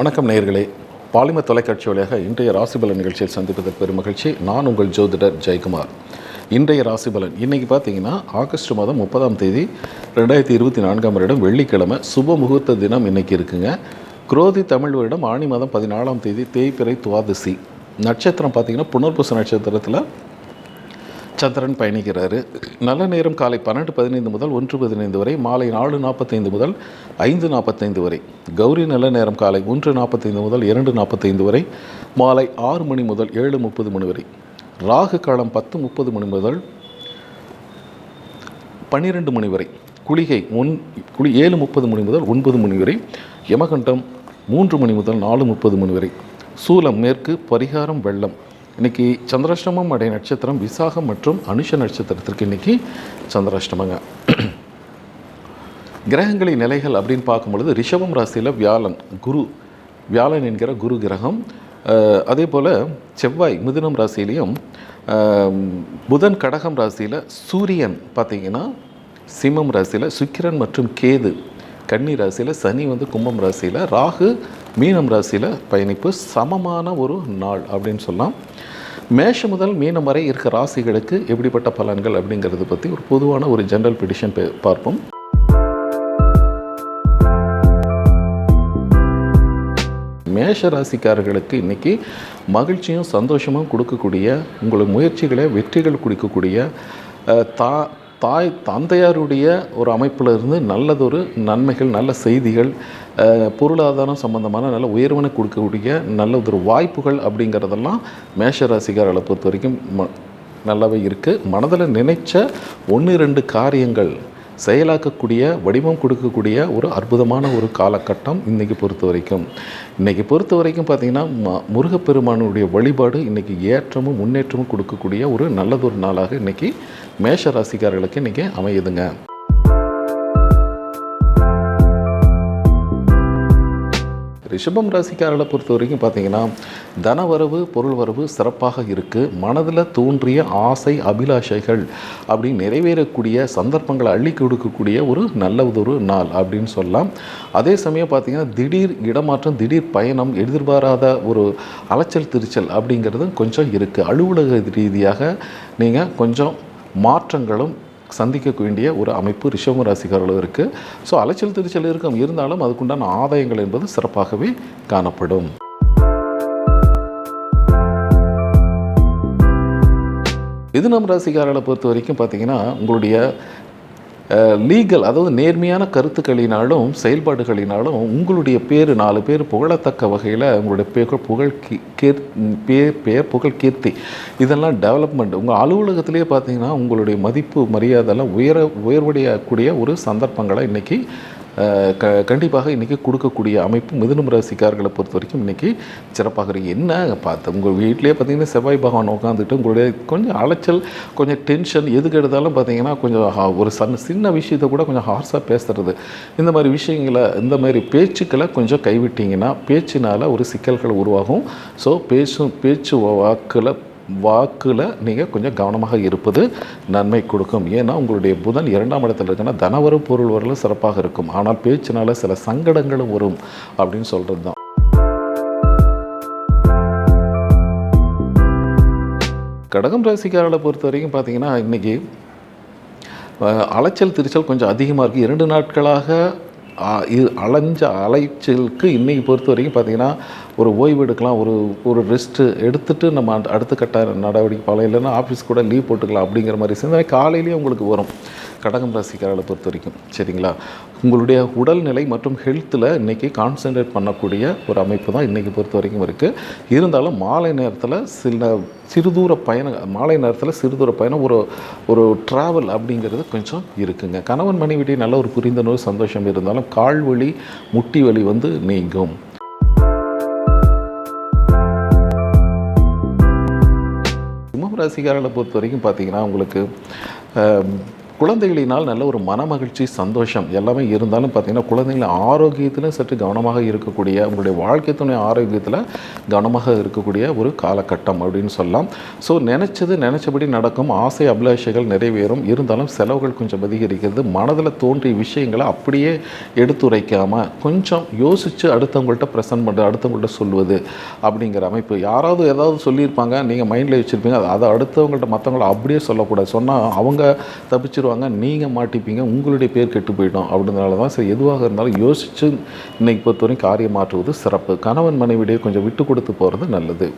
வணக்கம் நேயர்களே. பாலிமர் தொலைக்காட்சி வழியாக இன்றைய ராசிபலன் நிகழ்ச்சியில் சந்திப்பதில் பெரும் மகிழ்ச்சி. நான் உங்கள் ஜோதிடர் ஜெயக்குமார். இன்றைய ராசிபலன் இன்னைக்கு பார்த்தீங்கன்னா ஆகஸ்ட் மாதம் முப்பதாம் தேதி ரெண்டாயிரத்தி இருபத்தி நான்காம் வருடம் வெள்ளிக்கிழமை சுப முகூர்த்த தினம் இன்னைக்கு இருக்குங்க. குரோதி தமிழ் வருடம் ஆணி மாதம் பதினாலாம் தேதி தேய்பிறை துவாதசி. நட்சத்திரம் பார்த்தீங்கன்னா புனர்பூச நட்சத்திரத்தில் சந்திரன் பயணிக்கிறாரு. நல்ல நேரம் காலை பன்னெண்டு பதினைந்து முதல் ஒன்று பதினைந்து வரை மாலை நாலு நாற்பத்தைந்து முதல் ஐந்து நாற்பத்தைந்து வரை. கௌரி நல்ல நேரம் காலை ஒன்று நாற்பத்தைந்து முதல் இரண்டு நாற்பத்தைந்து வரை மாலை ஆறு மணி முதல் ஏழு முப்பது மணி வரை. ராகு காலம் பத்து முப்பது மணி முதல் பன்னிரெண்டு மணி வரை. குளிகை ஒன் குளி ஏழு முப்பது மணி முதல் ஒன்பது மணி வரை. யமகண்டம் மூன்று மணி முதல் நாலு முப்பது மணி வரை. சூலம் மேற்கு பரிகாரம் வெள்ளம். இன்னைக்கு சந்திராஷ்டமம் அடைய நட்சத்திரம் விசாகம் மற்றும் அனுஷ நட்சத்திரத்திற்கு இன்னைக்கு சந்திராஷ்டமங்க. கிரகங்களின் நிலைகள் அப்படின்னு பார்க்கும்பொழுது ரிஷபம் ராசியில் வியாழன் குரு வியாழன் என்கிற குரு கிரகம். அதே போல் செவ்வாய் மிதுனம் ராசியிலையும் புதன் கடகம் ராசியில் சூரியன் பார்த்தீங்கன்னா சிம்மம் ராசியில் சுக்கிரன் மற்றும் கேது. கன்னி ராசியில் சனி வந்து கும்பம் ராசியில் ராகு மீனம் ராசியில் பயணிப்பு சமமான ஒரு நாள் அப்படின்னு சொல்லலாம். மேஷம் முதல் மீனம் வரை இருக்க ராசிகளுக்கு எப்படிப்பட்ட பலன்கள் அப்படிங்கிறத பற்றி ஒரு பொதுவான ஒரு ஜென்ரல் பிடிஷன் பார்ப்போம். மேஷ ராசிக்காரர்களுக்கு இன்றைக்கி மகிழ்ச்சியும் சந்தோஷமும் கொடுக்கக்கூடிய உங்கள் முயற்சிகளை வெற்றிகள் கொடுக்கக்கூடிய தா தாய் தந்தையாருடைய ஒரு அமைப்பில் இருந்து நல்லதொரு நன்மைகள் நல்ல செய்திகள் பொருளாதாரம் சம்பந்தமான நல்ல உயர்வனை கொடுக்கக்கூடிய நல்ல ஒரு வாய்ப்புகள் அப்படிங்கிறதெல்லாம் மேஷ பொறுத்த வரைக்கும் ம நல்லாவே இருக்குது மனதில் நினைச்ச ஒன்று ரெண்டு காரியங்கள் செயலாக்கக்கூடிய வடிவம் கொடுக்கக்கூடிய ஒரு அற்புதமான ஒரு காலகட்டம் இன்றைக்கி பொறுத்த வரைக்கும். இன்றைக்கி பொறுத்த வரைக்கும் பார்த்திங்கன்னா ம முருகப்பெருமானுடைய வழிபாடு இன்றைக்கி ஏற்றமும் முன்னேற்றமும் கொடுக்கக்கூடிய ஒரு நல்லதொரு நாளாக இன்றைக்கி மேஷ ராசிக்காரர்களுக்கு இன்றைக்கி அமையுதுங்க. ரிஷபம் ராசிக்காரர்களை பொறுத்த வரைக்கும் பார்த்தீங்கன்னா தனவரவு பொருள் வரவு சிறப்பாக இருக்குது மனதில் தோன்றிய ஆசை அபிலாஷைகள் அப்படி நிறைவேறக்கூடிய சந்தர்ப்பங்களை அள்ளி கொடுக்கக்கூடிய ஒரு நல்ல ஒரு நாள் அப்படின்னு சொல்லலாம். அதே சமயம் பார்த்தீங்கன்னா திடீர் இடமாற்றம் திடீர் பயணம் எதிர்பாராத ஒரு அலைச்சல் திருச்சல் அப்படிங்கிறது கொஞ்சம் இருக்குது அலுவலக ரீதியாக நீங்கள் கொஞ்சம் மாற்றங்களும் சந்திக்க வேண்டிய ஒரு அமைப்பு ரிஷப ராசிக்காரர்களும் இருக்குது ஸோ அலைச்சல் திருச்சல் இருக்கும் இருந்தாலும் அதுக்குண்டான ஆதாயங்கள் என்பது சிறப்பாகவே காணப்படும். மிதுனம் ராசிக்காரர்களை பொறுத்த வரைக்கும் பார்த்தீங்கன்னா உங்களுடைய லீகல் அதாவது நேர்மையான கருத்துக்களினாலும் செயல்பாடுகளினாலும் உங்களுடைய பேர் நாலு பேர் புகழத்தக்க வகையில் உங்களுடைய புகழ் புகழ் கீ- கீர் பேர் பெயர் புகழ் கீர்த்தி இதெல்லாம் டெவலப்மெண்ட் உங்கள் அலுவலகத்திலே பார்த்தீங்கன்னா உங்களுடைய மதிப்பு மரியாதைலாம் உயர உயர்வடையக்கூடிய ஒரு சந்தர்ப்பங்களை இன்றைக்கி க கண்டிப்பாக இன்றைக்கி கொடுக்கக்கூடிய அமைப்பு மிதுனம் ராசிக்காரர்களை பொறுத்த வரைக்கும் இன்றைக்கி சிறப்பாக இருக்குது என்ன பார்த்து உங்கள் வீட்டிலே பார்த்தீங்கன்னா செவ்வாய் பகவான் உட்காந்துட்டு உங்களுடைய கொஞ்சம் அலைச்சல் கொஞ்சம் டென்ஷன் எதுக்கு எடுத்தாலும் பார்த்தீங்கன்னா கொஞ்சம் ஹா- ஒரு சன் சின்ன விஷயத்தை கூட கொஞ்சம் ஹார்ஸாக பேசுறது. இந்த மாதிரி விஷயங்களை இந்த மாதிரி பேச்சுக்களை கொஞ்சம் கைவிட்டிங்கன்னா பேச்சினால் ஒரு சிக்கல்கள் உருவாகும். ஸோ பேசும் பேச்சு வாக்கில் வாக்கில் நீங்கள் கொஞ்சம் கவனமாக இருப்பது நன்மை கொடுக்கும். ஏன்னா உங்களுடைய புதன் இரண்டாம் இடத்துல இருக்குன்னா தனவரு பொருள் வரல சிறப்பாக இருக்கும். ஆனால் பேச்சினால சில சங்கடங்களும் வரும் அப்படின்னு சொல்கிறது தான் கடகம் ராசிக்காரர்களை பொறுத்த வரைக்கும் பார்த்தீங்கன்னா இன்றைக்கி அலைச்சல் திருச்சல் கொஞ்சம் அதிகமாக இருக்குது இரண்டு நாட்களாக அலைஞ்ச அலைச்சலுக்கு இன்றைக்கி பொறுத்த வரைக்கும் பார்த்தீங்கன்னா ஒரு ஓய்வு எடுக்கலாம் ஒரு ஒரு ரெஸ்ட்டு எடுத்துகிட்டு நம்ம அடுத்த கட்ட நடவடிக்கை பல இல்லைன்னா ஆஃபீஸ் கூட லீவ் போட்டுக்கலாம் அப்படிங்கிற மாதிரி சிந்தனை காலையிலேயே உங்களுக்கு வரும். கடகம் ராசிக்காரர்களை பொறுத்த வரைக்கும் சரிங்களா? உங்களுடைய உடல்நிலை மற்றும் ஹெல்த்தில் இன்றைக்கி கான்சென்ட்ரேட் பண்ணக்கூடிய ஒரு அமைப்பு தான் இன்றைக்கி பொறுத்த வரைக்கும் இருக்குது இருந்தாலும் மாலை நேரத்தில் சில சிறுதூர பயணம் மாலை நேரத்தில் சிறுதூர பயணம் ஒரு ஒரு ட்ராவல் அப்படிங்கிறது கொஞ்சம் இருக்குங்க. கணவன் மனைவிட்டே நல்ல ஒரு புரிந்துணர்வு சந்தோஷம் இருந்தாலும் கால் வலி முட்டி வலி வந்து நீங்கும். சிம்ம ராசிக்காரர்களை பொறுத்த வரைக்கும் பார்த்தீங்கன்னா உங்களுக்கு குழந்தைகளினால் நல்ல ஒரு மனமகிழ்ச்சி சந்தோஷம் எல்லாமே இருந்தாலும் பார்த்தீங்கன்னா குழந்தைகள் ஆரோக்கியத்தில் சற்று கவனமாக இருக்கக்கூடிய உங்களுடைய வாழ்க்கை துணை ஆரோக்கியத்தில் கவனமாக இருக்கக்கூடிய ஒரு காலகட்டம் அப்படின்னு சொல்லலாம். ஸோ நினச்சது நினச்சபடி நடக்கும். ஆசை அபிலாஷைகள் நிறைவேறும். இருந்தாலும் செலவுகள் கொஞ்சம் அதிகரிக்கிறது. மனதில் தோன்றிய விஷயங்களை அப்படியே எடுத்துரைக்காமல் கொஞ்சம் யோசித்து அடுத்தவங்கள்ட்ட ப்ரெசன்ட் பண்ணுறது அடுத்தவங்கள்ட்ட சொல்வது அப்படிங்கிற அமைப்பு. யாராவது ஏதாவது சொல்லியிருப்பாங்க நீங்கள் மைண்டில் வச்சுருப்பீங்க அதை அடுத்தவங்கள்ட்ட மற்றவங்கள அப்படியே சொல்லக்கூடாது. சொன்னால் அவங்க தப்பிச்சிருவாங்க. நீங்கள் மாட்டிப்பீங்க உங்களுடைய பேர் கெட்டு போயிடும். அப்படின்றனால தான் சரி எதுவாக இருந்தாலும் யோசித்து இன்னைக்கு பொறுத்தவரைக்கும் காரியம் மாற்றுவது சிறப்பு. கணவன் மனைவிடையே கொஞ்சம் விட்டு கொடுத்து போகிறது நல்லது.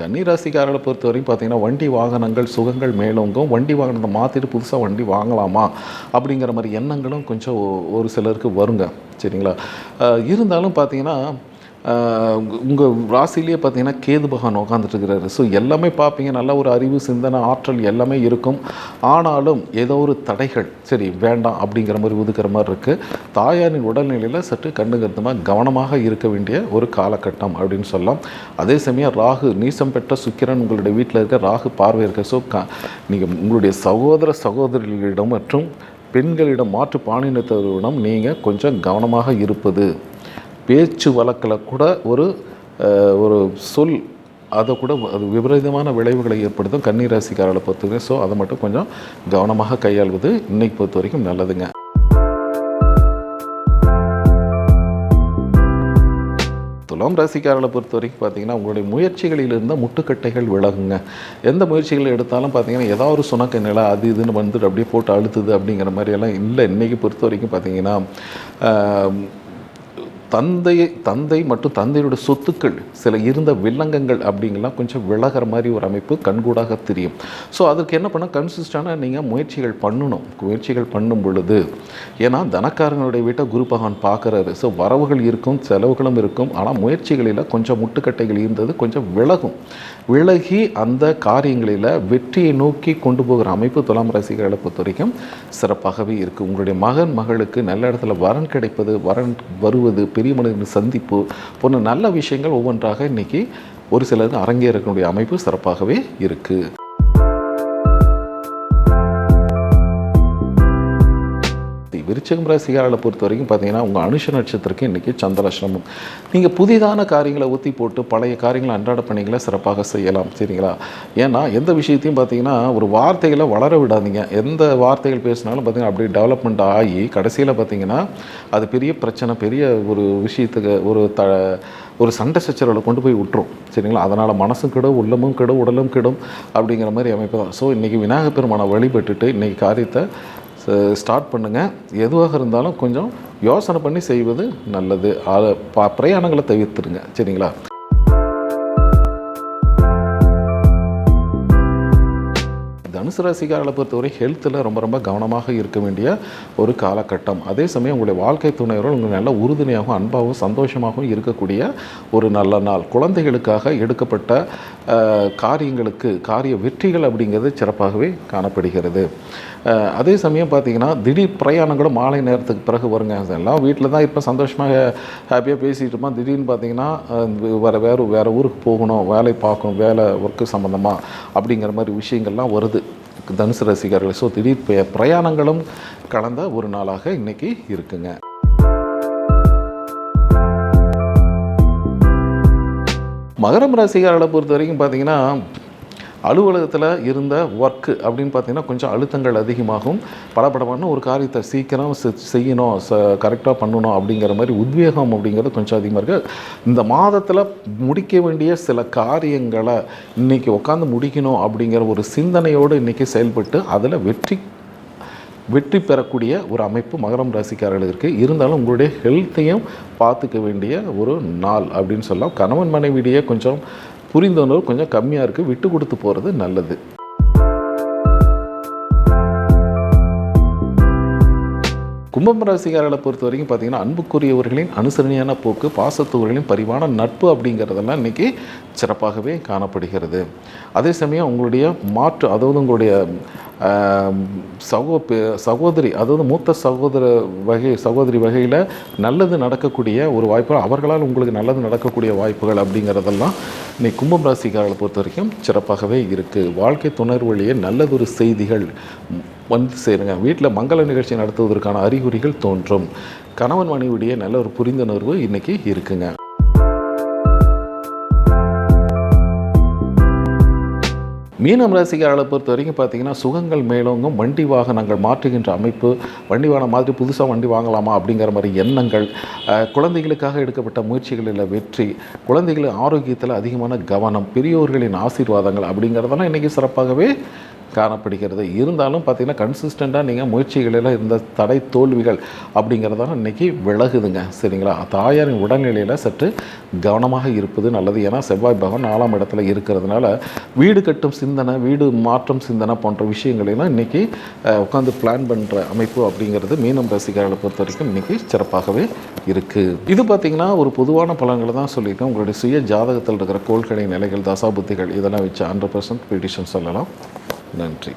கன்னிராசிக்காரர்களை பொறுத்த வரைக்கும் பார்த்தீங்கன்னா வண்டி வாகனங்கள் சுகங்கள் மேலோங்கும். வண்டி வாகனத்தை மாற்றிட்டு புதுசாக வண்டி வாங்கலாமா? அப்படிங்கிற மாதிரி எண்ணங்களும் கொஞ்சம் ஒரு சிலருக்கு வருங்க. சரிங்களா? இருந்தாலும் பார்த்தீங்கன்னா உங்கள் ராசிலேயே பார்த்தீங்கன்னா கேது பகவான் உட்காந்துட்டு இருக்கிறாரு. ஸோ எல்லாமே பார்ப்பீங்க. நல்ல ஒரு அறிவு சிந்தனை ஆற்றல் எல்லாமே இருக்கும். ஆனாலும் ஏதோ ஒரு தடைகள். சரி வேண்டாம் அப்படிங்கிற மாதிரி ஒதுக்கிற மாதிரி இருக்குது தாயாரின் உடல்நிலையில் சற்று கண்டுகருத்தமாக கவனமாக இருக்க வேண்டிய ஒரு காலகட்டம் அப்படின்னு சொல்லலாம். அதே சமயம் ராகு நீசம் பெற்ற சுக்கிரன் உங்களுடைய வீட்டில் இருக்க ராகு பார்வை இருக்க. ஸோ க நீங்கள் உங்களுடைய சகோதர சகோதரிகளிடம் மற்றும் பெண்களிடம் மாற்று பாலினத்தவர்களிடம் நீங்கள் கொஞ்சம் கவனமாக இருப்பது. பேச்சு வழக்கில் கூட ஒரு ஒரு சொல் அதை கூட அது விபரீதமான விளைவுகளை ஏற்படுத்தும் கன்னிராசிக்காரர்களை பொறுத்தவரை. ஸோ அதை மட்டும் கொஞ்சம் கவனமாக கையாள்வது இன்னைக்கு பொறுத்த வரைக்கும் நல்லதுங்க. துலாம் ராசிக்காரர்களை பொறுத்த வரைக்கும் பார்த்தீங்கன்னா உங்களுடைய முயற்சிகளில் இருந்த முட்டுக்கட்டைகள் விலகுங்க. எந்த முயற்சிகள் எடுத்தாலும் பார்த்தீங்கன்னா ஏதாவது ஒரு சுணக்க நிலை அது இதுன்னு வந்துட்டு அப்படியே போட்டு அழுத்துது அப்படிங்கிற மாதிரியெல்லாம் இல்லை. இன்றைக்கி பொறுத்த வரைக்கும் பார்த்தீங்கன்னா தந்தையை தந்தை தந்தை மற்றும் தந்தையோட சொத்துக்கள் சில இருந்த வில்லங்கங்கள் அப்படிங்கலாம் கொஞ்சம் விலகிற மாதிரி ஒரு அமைப்பு கண்கூடாக தெரியும். ஸோ அதுக்கு என்ன பண்ண கன்சிஸ்டாக நீங்கள் முயற்சிகள் பண்ணணும். முயற்சிகள் பண்ணும் பொழுது ஏன்னா தனக்காரங்களுடைய வீட்டை குரு பகவான் பார்க்குறாரு. ஸோ வரவுகள் இருக்கும் செலவுகளும் இருக்கும். ஆனால் முயற்சிகளில் கொஞ்சம் முட்டுக்கட்டைகள் இருந்தது கொஞ்சம் விலகும். விலகி அந்த காரியங்களில் வெற்றியை நோக்கி கொண்டு போகிற அமைப்பு துலாம் ரசிகர்களை பொறுத்த வரைக்கும் சிறப்பாகவே இருக்குது உங்களுடைய மகன் மகளுக்கு நல்ல இடத்துல வரன் கிடைப்பது வரன் வருவது பெரிய மனிதன் சந்திப்பு போன்ற நல்ல விஷயங்கள் ஒவ்வொன்றாக இன்னைக்கு ஒரு சிலருக்கு அரங்கேறக்கூடிய அமைப்பு சிறப்பாகவே இருக்குது விருச்சகம் ராசிகாரில் பொறுத்த வரைக்கும் பார்த்தீங்கன்னா உங்கள் அனுஷ நட்சத்திரக்கு இன்றைக்கி சந்திராசிரமம் நீங்கள் புதிதான காரியங்களை ஊற்றி போட்டு பழைய காரியங்களை அன்றாட பணிகளை சிறப்பாக செய்யலாம். சரிங்களா? ஏன்னா எந்த விஷயத்தையும் பார்த்தீங்கன்னா ஒரு வார்த்தைகளை வளர விடாதீங்க. எந்த வார்த்தைகள் பேசினாலும் பார்த்தீங்கன்னா அப்படி டெவலப்மெண்ட் ஆகி கடைசியில் பார்த்தீங்கன்னா அது பெரிய பிரச்சனை பெரிய ஒரு விஷயத்துக்கு ஒரு த ஒரு சண்டை சச்சரவில் கொண்டு போய் விட்டுரும். சரிங்களா? அதனால் மனசும் கெடும் உள்ளமும் கெடும் உடலும் கெடும் அப்படிங்கிற மாதிரி அமைப்பு தான். ஸோ இன்றைக்கி விநாயகப் பெருமானை வழிபட்டுட்டு இன்றைக்கி காரியத்தை ஸ்டார்ட் பண்ணுங்கள் எதுவாக இருந்தாலும் கொஞ்சம் யோசனை பண்ணி செய்வது நல்லது. அதை பிரயாணங்களை தவிர்த்துடுங்க சரிங்களா? தனுசு ராசிக்காரர்களை பொறுத்தவரை ஹெல்த்தில் ரொம்ப ரொம்ப கவனமாக இருக்க வேண்டிய ஒரு காலகட்டம். அதே சமயம் உங்களுடைய வாழ்க்கை துணையோடு உங்களுக்கு நல்ல உறுதுணையாகவும் அன்பாகவும் சந்தோஷமாகவும் இருக்கக்கூடிய ஒரு நல்ல நாள். குழந்தைகளுக்காக எடுக்கப்பட்ட காரியங்களுக்கு காரிய வெற்றிகள் அப்படிங்கிறது சிறப்பாகவே காணப்படுகிறது. அதே சமயம் பார்த்தீங்கன்னா திடீர் பிரயாணங்களும் மாலை நேரத்துக்கு பிறகு வருங்க. எல்லாம் வீட்டில் தான் இப்போ சந்தோஷமாக ஹாப்பியாக பேசிகிட்டு இருப்போம் திடீர்னு பார்த்தீங்கன்னா வேறு வேறு வேறு ஊருக்கு போகணும் வேலை பார்க்கணும் வேலை ஒர்க்கு சம்மந்தமாக அப்படிங்கிற மாதிரி விஷயங்கள்லாம் வருது. தனுசு ரசிகர்கள் ஸோ திடீர் பிரயாணங்களும் கலந்த ஒரு நாளாக இன்றைக்கி இருக்குங்க. மகரம் ரசிகர்களை பொறுத்த வரைக்கும் பார்த்தீங்கன்னா அலுவலகத்தில் இருந்த ஒர்க்கு அப்படின்னு பார்த்தீங்கன்னா கொஞ்சம் அழுத்தங்கள் அதிகமாகும். படபடமான ஒரு காரியத்தை சீக்கிரம் செய்யணும் ச கரெக்டாக பண்ணணும் அப்படிங்கிற மாதிரி உத்வேகம் அப்படிங்கிறது கொஞ்சம் அதிகமாக இருக்குது இந்த மாதத்தில் முடிக்க வேண்டிய சில காரியங்களை இன்றைக்கி உட்காந்து முடிக்கணும் அப்படிங்கிற ஒரு சிந்தனையோடு இன்றைக்கி செயல்பட்டு அதில் வெற்றி வெற்றி பெறக்கூடிய ஒரு அமைப்பு மகரம் ராசிக்காரர்கள் இருக்குது இருந்தாலும் உங்களுடைய ஹெல்த்தையும் பார்த்துக்க வேண்டிய ஒரு நாள் அப்படின்னு சொல்லலாம். கணவன் மனைவிடையே கொஞ்சம் புரிந்துணர்வு கொஞ்சம் கம்மியாக இருக்குது விட்டு கொடுத்து போகிறது நல்லது. கும்பம் ராசிக்காரர்களை பொறுத்த வரைக்கும் பார்த்தீங்கன்னா அன்புக்குரியவர்களின் அனுசரணையான போக்கு பாசத்தவர்களின் பரிவான நட்பு அப்படிங்கிறதெல்லாம் இன்றைக்கி சிறப்பாகவே காணப்படுகிறது. அதே சமயம் உங்களுடைய மாற்று அதாவது உங்களுடைய சகோ சகோதரி அதாவது மூத்த சகோதர வகை சகோதரி வகையில் நல்லது நடக்கக்கூடிய ஒரு வாய்ப்பு அவர்களால் உங்களுக்கு நல்லது நடக்கக்கூடிய வாய்ப்புகள் அப்படிங்கிறதெல்லாம் இன்னைக்கு கும்பம் ராசிக்காரர்களை பொறுத்த வரைக்கும் சிறப்பாகவே இருக்குது வாழ்க்கை துணர் வழியே நல்லதொரு செய்திகள் வந்து சேருங்க. வீட்டில் மங்கள நிகழ்ச்சி நடத்துவதற்கான அறிகுறிகள் தோன்றும். கணவன் மனைவியுடைய நல்ல ஒரு புரிந்துணர்வு இன்றைக்கி இருக்குங்க. மீனம் ராசிக்காரர்களை பொறுத்த வரைக்கும் பார்த்தீங்கன்னா சுகங்கள் மேலோங்கும் வண்டி வாகனங்கள் மாற்றுகின்ற அமைப்பு வண்டி வாகனம் மாதிரி புதுசாக வண்டி வாங்கலாமா அப்படிங்கிற மாதிரி எண்ணங்கள் குழந்தைகளுக்காக எடுக்கப்பட்ட முயற்சிகளில் வெற்றி குழந்தைகளின் ஆரோக்கியத்தில் அதிகமான கவனம் பெரியோர்களின் ஆசீர்வாதங்கள் அப்படிங்கிறதெல்லாம் இன்றைக்கி சிறப்பாகவே காணப்படுகிறது. இருந்தாலும் பார்த்தீங்கன்னா கன்சிஸ்டண்ட்டாக நீங்கள் முயற்சிகளில் இருந்த தடை தோல்விகள் அப்படிங்கிறதெல்லாம் இன்றைக்கி விலகுதுங்க. சரிங்களா? தாயாரின் உடல்நிலையில் சற்று கவனமாக இருப்பது நல்லது. ஏன்னா செவ்வாய் பகவான் நாலாம் இடத்துல இருக்கிறதுனால வீடு கட்டும் சிந்தனை வீடு மாற்றம் சிந்தனை போன்ற விஷயங்களெல்லாம் இன்றைக்கி உட்காந்து பிளான் பண்ணுற அமைப்பு அப்படிங்கிறது மீனம் ரசிகர்களை பொறுத்த வரைக்கும் இன்றைக்கி சிறப்பாகவே இருக்குது இது பார்த்திங்கன்னா ஒரு பொதுவான பலன்களை தான் சொல்லியிருக்கேன். உங்களுடைய சுய ஜாதகத்தில் இருக்கிற கோள்களின் நிலைகள் தசாபுத்திகள் இதெல்லாம் வச்சு ஹண்ட்ரட் பர்சன்ட் ப்ரிடிஷன் சொல்லலாம். நன்றி